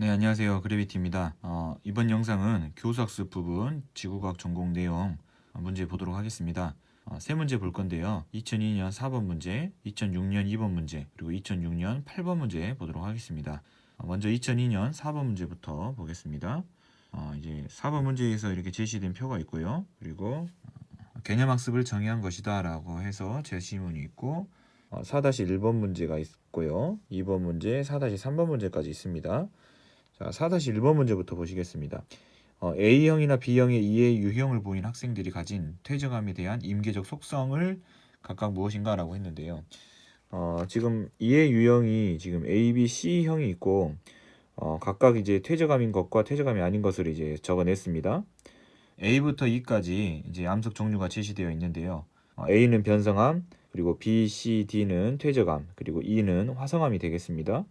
네, 안녕하세요. 그래비티입니다. 어, 이번 영상은 교수학습 부분 지구과학 전공 내용 어, 문제 보도록 하겠습니다. 어, 세 문제 볼 건데요. 2002년 4번 문제, 2006년 2번 문제, 그리고 2006년 8번 문제 보도록 하겠습니다. 어, 먼저 2002년 4번 문제부터 보겠습니다. 어, 이제 4번 문제에서 이렇게 제시된 표가 있고요. 그리고 어, 개념 학습을 정의한 것이다 라고 해서 제시문이 있고 어, 4-1번 문제가 있고요. 2번 문제, 4-3번 문제까지 있습니다. 자, 4-1번 문제부터 보시겠습니다. 어, A형이나 B형의 이해 유형을 보인 학생들이 가진 퇴적함에 대한 임계적 속성을 각각 무엇인가라고 했는데요. 어, 지금 이해 유형이 지금 A, B, C형이 있고 어, 각각 이제 퇴적함인 것과 퇴적함이 아닌 것을 이제 적어냈습니다. A부터 E까지 이제 암석 종류가 제시되어 있는데요. 어, A는 변성함, 그리고 B, C, D는 퇴적함, 그리고 E는 화성함이 되겠습니다.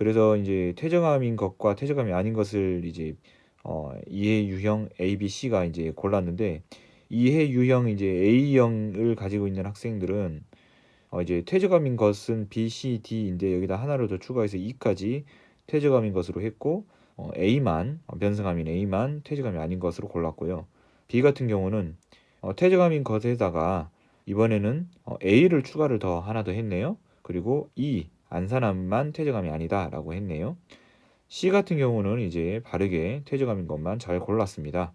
그래서 이제 퇴적함인 것과 퇴적함이 아닌 것을 이제 어, 이해 유형 A, B, C가 이제 골랐는데 이해 유형 이제 A형을 가지고 있는 학생들은 어, 이제 퇴적함인 것은 B, C, D인데 여기다 하나를 더 추가해서 E까지 퇴적함인 것으로 했고 어, A만 어, 변성함인 A만 퇴적함이 아닌 것으로 골랐고요. B 같은 경우는 어, 퇴적함인 것에다가 이번에는 어, A를 추가를 더 하나 더 했네요. 그리고 E 안산함만 퇴적함이 아니다라고 했네요. C 같은 경우는 이제 바르게 퇴적함인 것만 잘 골랐습니다.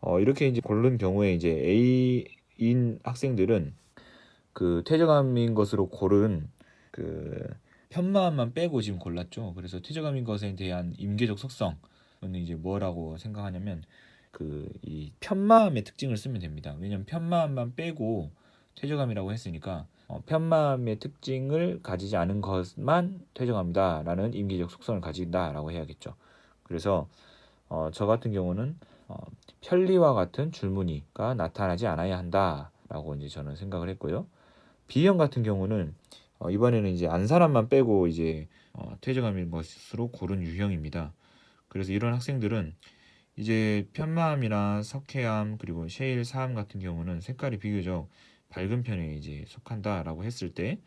어, 이렇게 이제 고른 경우에 이제 A인 학생들은 그 퇴적함인 것으로 고른 그 편마함만 빼고 지금 골랐죠. 그래서 퇴적함인 것에 대한 임계적 속성은 이제 뭐라고 생각하냐면 그 이 편마함의 특징을 쓰면 됩니다. 왜냐면 편마함만 빼고 퇴적함이라고 했으니까 어, 편마함의 특징을 가지지 않은 것만 퇴적함이다라는 임계적 속성을 가진다라고 해야겠죠. 그래서 어, 저 같은 경우는 어, 편리와 같은 줄무늬가 나타나지 않아야 한다라고 이제 저는 생각을 했고요. B형 같은 경우는 어, 이번에는 이제 안 사람만 빼고 이제 어, 퇴적함인 것으로 고른 유형입니다. 그래서 이런 학생들은 이제 편마함이나 석회암 그리고 셰일 사암 같은 경우는 색깔이 비교적 밝은 편에 이제 속한다라고 했을 때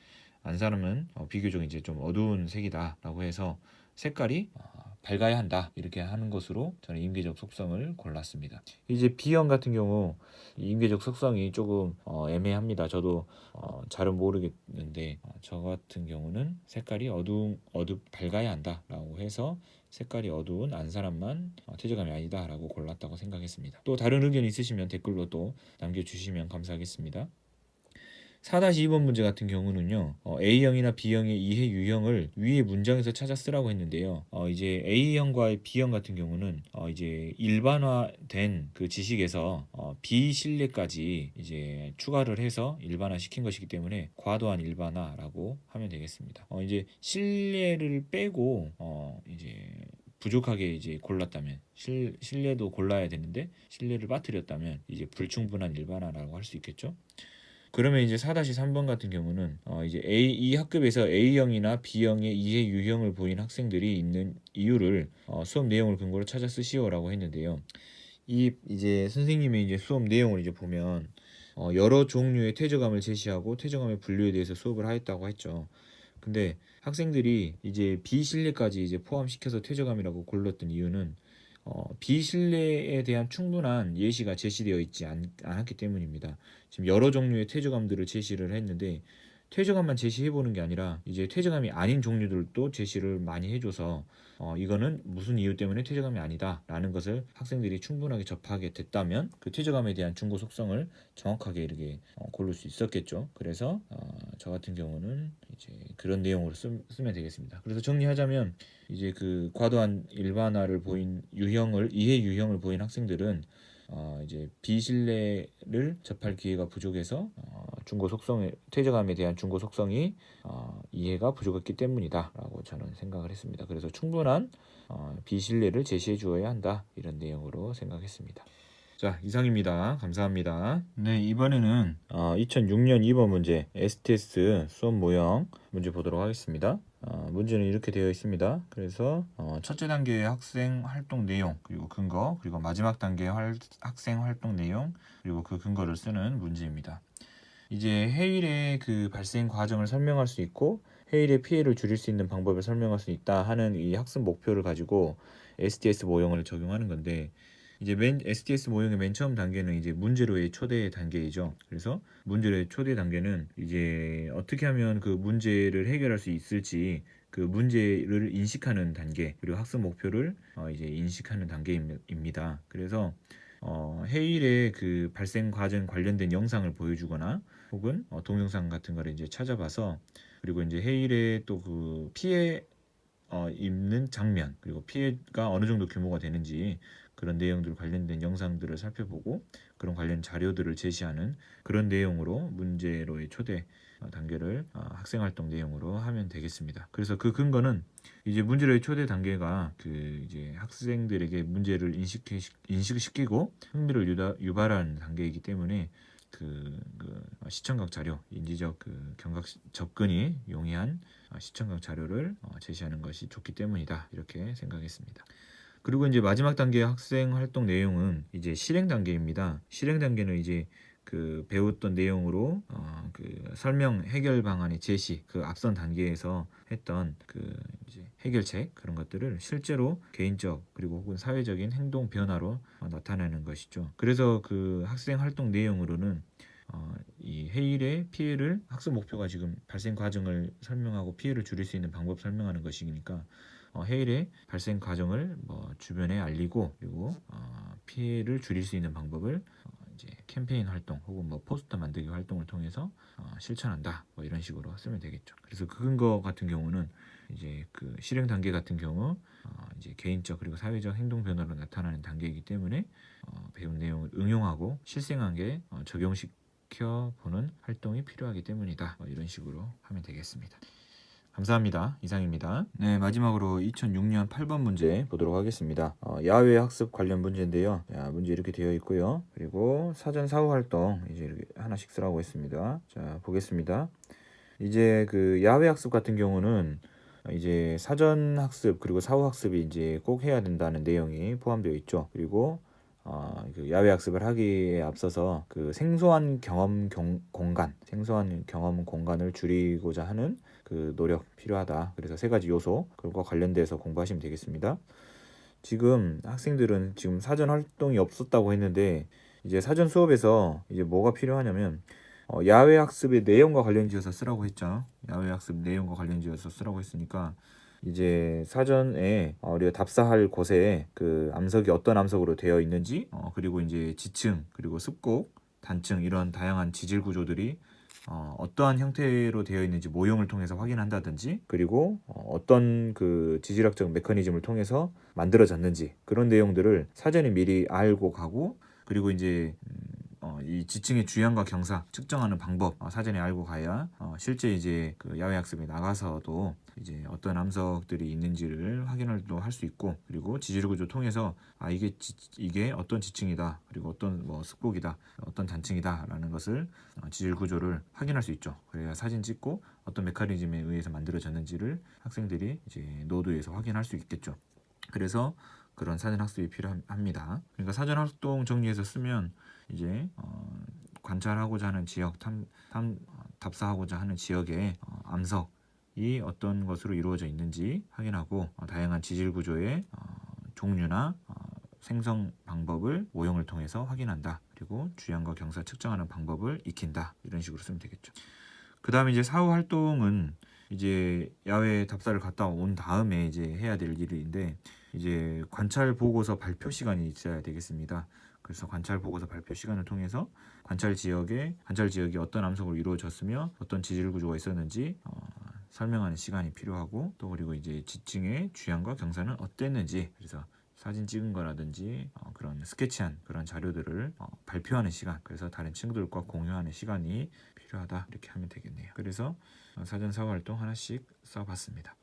안사람은 어, 비교적 이제 좀 어두운 색이다라고 해서 색깔이 어, 밝아야 한다 이렇게 하는 것으로 저는 임계적 속성을 골랐습니다. 이제 B형 같은 경우 이 임계적 속성이 조금 어, 애매합니다. 저도 어, 잘은 모르겠는데 어, 저 같은 경우는 색깔이 어두운 어둡 밝아야 한다라고 해서 색깔이 어두운 안 사람만 어, 퇴적함이 아니다라고 골랐다고 생각했습니다. 또 다른 의견 있으시면 댓글로 또 남겨주시면 감사하겠습니다. 4-2번 문제 같은 경우는요, 어, A형이나 B형의 이해 유형을 위에 문장에서 찾아 쓰라고 했는데요. 어, 이제 A형과 B형 같은 경우는 어, 이제 일반화된 그 지식에서 어, 비신뢰까지 이제 추가를 해서 일반화 시킨 것이기 때문에 과도한 일반화라고 하면 되겠습니다. 어, 이제 신뢰를 빼고 어, 이제 부족하게 이제 골랐다면 실, 신뢰도 골라야 되는데 신뢰를 빠뜨렸다면 이제 불충분한 일반화라고 할 수 있겠죠. 그러면 이제 4-3번 같은 경우는 어 이제 A 이 학급에서 A형이나 B형의 이해 유형을 보인 학생들이 있는 이유를 어 수업 내용을 근거로 찾아 쓰시오라고 했는데요. 이 이제 선생님의 이제 수업 내용을 이제 보면 어 여러 종류의 퇴적감을 제시하고 퇴적감의 분류에 대해서 수업을 하였다고 했죠. 근데 학생들이 이제 비신뢰까지 이제 포함시켜서 퇴적감이라고 골랐던 이유는 어, 비신뢰에 대한 충분한 예시가 제시되어 있지 않, 않았기 때문입니다. 지금 여러 종류의 퇴적감들을 제시를 했는데 퇴적감만 제시해 보는 게 아니라 이제 퇴적감이 아닌 종류들도 제시를 많이 해줘서 어, 이거는 무슨 이유 때문에 퇴적감이 아니다라는 것을 학생들이 충분하게 접하게 됐다면 그 퇴적감에 대한 중고 속성을 정확하게 이렇게 어, 고를 수 있었겠죠. 그래서 어, 저 같은 경우는 이제 그런 내용으로 쓰, 쓰면 되겠습니다. 그래서 정리하자면 이제 그 과도한 일반화를 보인 유형을 이해 유형을 보인 학생들은 어, 이제 비신뢰를 접할 기회가 부족해서 어, 중고 속성의 퇴적감에 대한 중고 속성이 어, 이해가 부족했기 때문이다라고 저는 생각을 했습니다. 그래서 충분한 어, 비신뢰를 제시해 주어야 한다 이런 내용으로 생각했습니다. 자 이상입니다. 감사합니다. 네 이번에는 어, 2006년 2번 문제 STS 수업 모형 문제 보도록 하겠습니다. 어, 문제는 이렇게 되어 있습니다. 그래서 어, 첫째 단계의 학생 활동 내용 그리고 근거 그리고 마지막 단계의 활, 학생 활동 내용 그리고 그 근거를 쓰는 문제입니다. 이제 해일의 그 발생 과정을 설명할 수 있고 해일의 피해를 줄일 수 있는 방법을 설명할 수 있다 하는 이 학습 목표를 가지고 STS 모형을 적용하는 건데 이제 맨 STS 모형의 맨 처음 단계는 이제 문제로의 초대 단계이죠. 그래서 문제로의 초대 단계는 이제 어떻게 하면 그 문제를 해결할 수 있을지 그 문제를 인식하는 단계 그리고 학습 목표를 어 이제 인식하는 단계입니다. 그래서 어 해일의 그 발생 과정 관련된 영상을 보여주거나 혹은 어 동영상 같은 거를 이제 찾아봐서 그리고 이제 해일의 또 그 피해 어 입는 장면 그리고 피해가 어느 정도 규모가 되는지 그런 내용들 관련된 영상들을 살펴보고 그런 관련 자료들을 제시하는 그런 내용으로 문제로의 초대 어, 단계를 어, 학생 활동 내용으로 하면 되겠습니다. 그래서 그 근거는 이제 문제로의 초대 단계가 그 이제 학생들에게 문제를 인식해 인식시키고 흥미를 유다, 유발하는 단계이기 때문에 그, 그 시청각 자료, 인지적 그 경각 시- 접근이 용이한 어, 시청각 자료를 어, 제시하는 것이 좋기 때문이다 이렇게 생각했습니다. 그리고 이제 마지막 단계의 학생 활동 내용은 이제 실행 단계입니다. 실행 단계는 이제 그 배웠던 내용으로 어, 그 설명 해결 방안의 제시 그 앞선 단계에서 했던 그 이제 해결책 그런 것들을 실제로 개인적 그리고 혹은 사회적인 행동 변화로 어, 나타내는 것이죠. 그래서 그 학생 활동 내용으로는 어, 이 해일의 피해를 학습 목표가 지금 발생 과정을 설명하고 피해를 줄일 수 있는 방법 설명하는 것이니까 어, 해일의 발생 과정을 뭐 주변에 알리고 그리고 어, 피해를 줄일 수 있는 방법을 어, 이제 캠페인 활동 혹은 뭐 포스터 만들기 활동을 통해서 어, 실천한다 뭐 이런 식으로 쓰면 되겠죠. 그래서 그 근거 같은 경우는 이제 그 실행 단계 같은 경우 어, 이제 개인적 그리고 사회적 행동 변화로 나타나는 단계이기 때문에 어, 배운 내용을 응용하고 실생하게 어, 적용시켜 보는 활동이 필요하기 때문이다. 뭐 이런 식으로 하면 되겠습니다. 감사합니다. 이상입니다. 네, 마지막으로 2006년 8번 문제 보도록 하겠습니다. 어, 야외 학습 관련 문제인데요. 자, 문제 이렇게 되어 있고요. 그리고 사전 사후 활동 이제 이렇게 하나씩 쓰라고 했습니다. 자, 보겠습니다. 이제 그 야외 학습 같은 경우는 이제 사전 학습 그리고 사후 학습이 이제 꼭 해야 된다는 내용이 포함되어 있죠. 그리고 어, 그 야외 학습을 하기에 앞서서 그 생소한 경험 경, 공간, 생소한 경험 공간을 줄이고자 하는 그 노력 필요하다. 그래서 세 가지 요소 그과 관련돼서 공부하시면 되겠습니다. 지금 학생들은 지금 사전 활동이 없었다고 했는데 이제 사전 수업에서 이제 뭐가 필요하냐면 어, 야외 학습의 내용과 관련지어서 쓰라고 했죠. 야외 학습 내용과 관련지어서 쓰라고 했으니까 이제 사전에 어, 우리가 답사할 곳에 그 암석이 어떤 암석으로 되어 있는지 어, 그리고 이제 지층 그리고 습곡 단층 이런 다양한 지질 구조들이 어, 어떠한 형태로 되어 있는지 모형을 통해서 확인한다든지 그리고 어, 어떤 그 지질학적 메커니즘을 통해서 만들어졌는지 그런 내용들을 사전에 미리 알고 가고 그리고 이제 음, 어, 이 지층의 주양과 경사 측정하는 방법 어, 사전에 알고 가야 어, 실제 이제 그 야외 학습에 나가서도 이제 어떤 암석들이 있는지를 확인을 또 할 수 있고 그리고 지질 구조 통해서 아 이게 지, 이게 어떤 지층이다 그리고 어떤 뭐 습곡이다 어떤 단층이다라는 것을 어, 지질 구조를 확인할 수 있죠. 그래야 사진 찍고 어떤 메커니즘에 의해서 만들어졌는지를 학생들이 이제 노드에서 확인할 수 있겠죠. 그래서 그런 사전 학습이 필요합니다. 그러니까 사전 활동 정리해서 쓰면 이제 어, 관찰하고자 하는 지역 탐, 탐 어, 답사하고자 하는 지역의 어, 암석이 어떤 것으로 이루어져 있는지 확인하고 어, 다양한 지질 구조의 어, 종류나 어, 생성 방법을 모형을 통해서 확인한다. 그리고 주양과 경사 측정하는 방법을 익힌다. 이런 식으로 쓰면 되겠죠. 그 다음에 이제 사후 활동은 이제 야외 답사를 갔다 온 다음에 이제 해야 될 일인데 이제 관찰 보고서 발표 시간이 있어야 되겠습니다. 그래서 관찰 보고서 발표 시간을 통해서 관찰 지역에 관찰 지역이 어떤 암석으로 이루어졌으며 어떤 지질 구조가 있었는지 어, 설명하는 시간이 필요하고 또 그리고 이제 지층의 주양과 경사는 어땠는지 그래서 사진 찍은 거라든지 어, 그런 스케치한 그런 자료들을 어, 발표하는 시간 그래서 다른 친구들과 공유하는 시간이 필요하다 이렇게 하면 되겠네요. 그래서 어, 사전 사후 활동 하나씩 써봤습니다.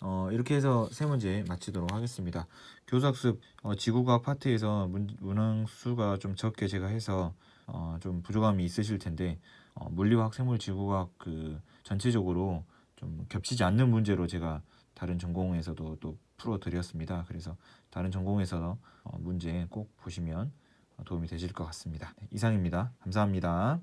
어, 이렇게 해서 세 문제 마치도록 하겠습니다. 교사학습 어, 지구과학 파트에서 문, 문항수가 좀 적게 제가 해서 어, 좀 부족함이 있으실 텐데 어, 물리화학, 생물, 지구과학 그 전체적으로 좀 겹치지 않는 문제로 제가 다른 전공에서도 또 풀어드렸습니다. 그래서 다른 전공에서 어, 문제 꼭 보시면 도움이 되실 것 같습니다. 이상입니다. 감사합니다.